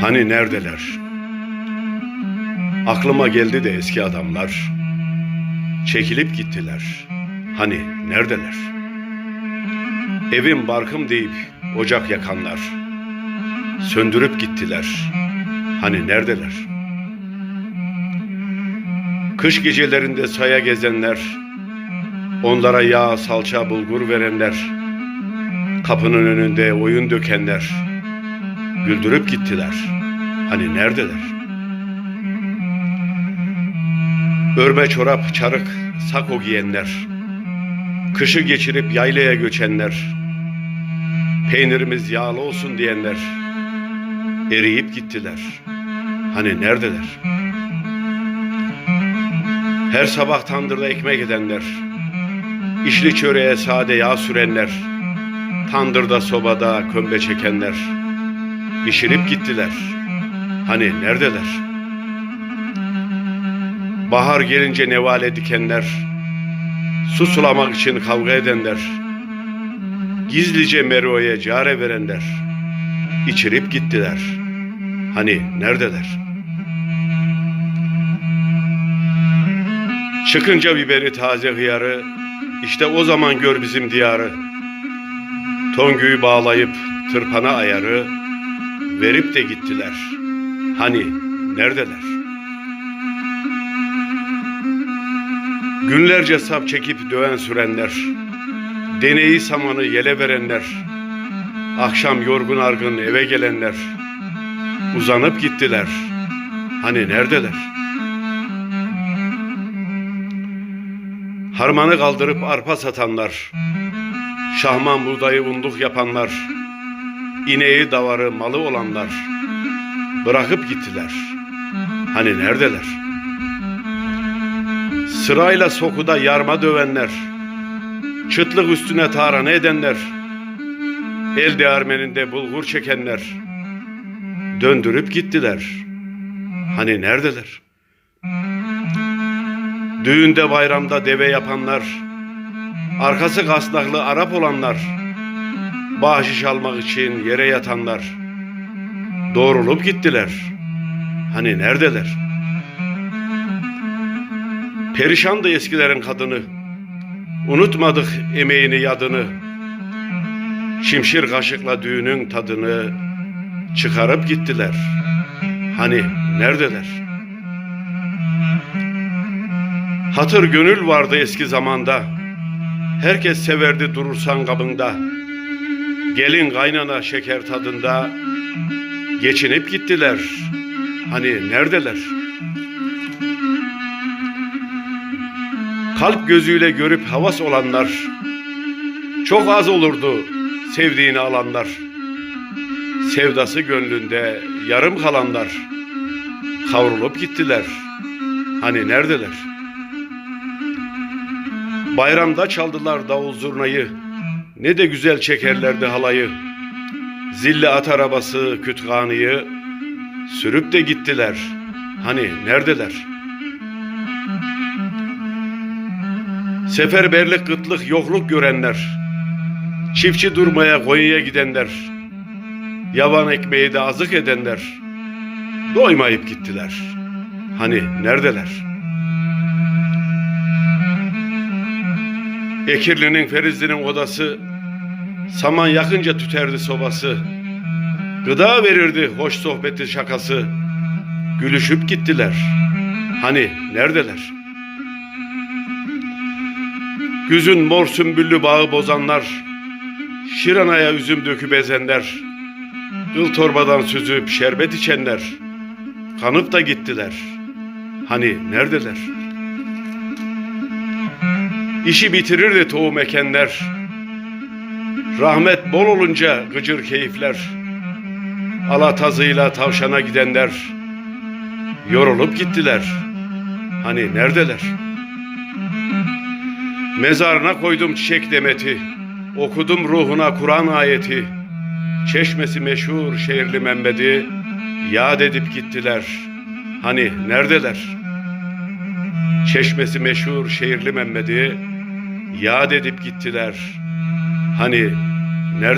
Hani neredeler? Aklıma geldi de eski adamlar. Çekilip gittiler. Hani neredeler? Evim barkım deyip ocak yakanlar. Söndürüp gittiler. Hani neredeler? Kış gecelerinde saya gezenler, onlara yağ, salça, bulgur verenler, kapının önünde oyun dökenler, güldürüp gittiler. Hani neredeler? Örme çorap, çarık, sako giyenler, kışı geçirip yaylaya göçenler, peynirimiz yağlı olsun diyenler, eriyip gittiler. Hani neredeler? Her sabah tandırda ekmek edenler, işli çöreğe sade yağ sürenler, tandırda sobada kömbe çekenler, pişirip gittiler. Hani neredeler? Bahar gelince nevale dikenler, su sulamak için kavga edenler, gizlice Mero'ya care verenler, içirip gittiler. Hani neredeler? Çıkınca biberi taze hıyarı, işte o zaman gör bizim diyarı. Tongüyü bağlayıp tırpana ayarı, verip de gittiler. Hani neredeler? Günlerce sap çekip döven sürenler, deneyi samanı yele verenler, akşam yorgun argın eve gelenler, uzanıp gittiler. Hani neredeler? Harmanı kaldırıp arpa satanlar, şahman buğdayı unduk yapanlar, ineği davarı malı olanlar, bırakıp gittiler. Hani neredeler? Sırayla sokuda yarma dövenler, çıtlık üstüne tarhana edenler, el değirmeninde bulgur çekenler, döndürüp gittiler. Hani neredeler? Düğünde bayramda deve yapanlar, arkası kasnaklı Arap olanlar, bahşiş almak için yere yatanlar, doğrulup gittiler. Hani neredeler? Perişandı eskilerin kadını, unutmadık emeğini yadını, şimşir kaşıkla düğünün tadını çıkarıp gittiler. Hani neredeler? Hatır gönül vardı eski zamanda. Herkes severdi durursan kabında. Gelin kaynana şeker tadında. Geçinip gittiler. Hani neredeler? Kalp gözüyle görüp havas olanlar. Çok az olurdu sevdiğini alanlar. Sevdası gönlünde yarım kalanlar. Kavrulup gittiler. Hani neredeler? Bayramda çaldılar davul zurnayı. Ne de güzel çekerlerdi halayı. Zilli at arabası kütkanıyı sürüp de gittiler. Hani neredeler? Seferberlik kıtlık yokluk görenler. Çiftçi durmaya koyuya gidenler. Yavan ekmeği de azık edenler. Doymayıp gittiler. Hani neredeler? Ekirli'nin Ferizli'nin odası Saman yakınca tüterdi sobası Gıda verirdi hoş sohbeti şakası Gülüşüp gittiler Hani neredeler? Güzün mor sümbüllü bağı bozanlar Şiranaya üzüm döküp ezenler Kıl torbadan süzüp şerbet içenler Kanıp da gittiler Hani neredeler? İşi bitirir de tohum ekenler. Rahmet bol olunca gıcır keyifler. Alatazıyla tavşana gidenler. Yorulup gittiler. Hani neredeler? Mezarına koydum çiçek demeti. Okudum ruhuna Kur'an ayeti. Çeşmesi meşhur şehirli Mehmet'i yad edip gittiler. Hani neredeler? Çeşmesi meşhur şehirli Mehmet'i yad edip gittiler. Hani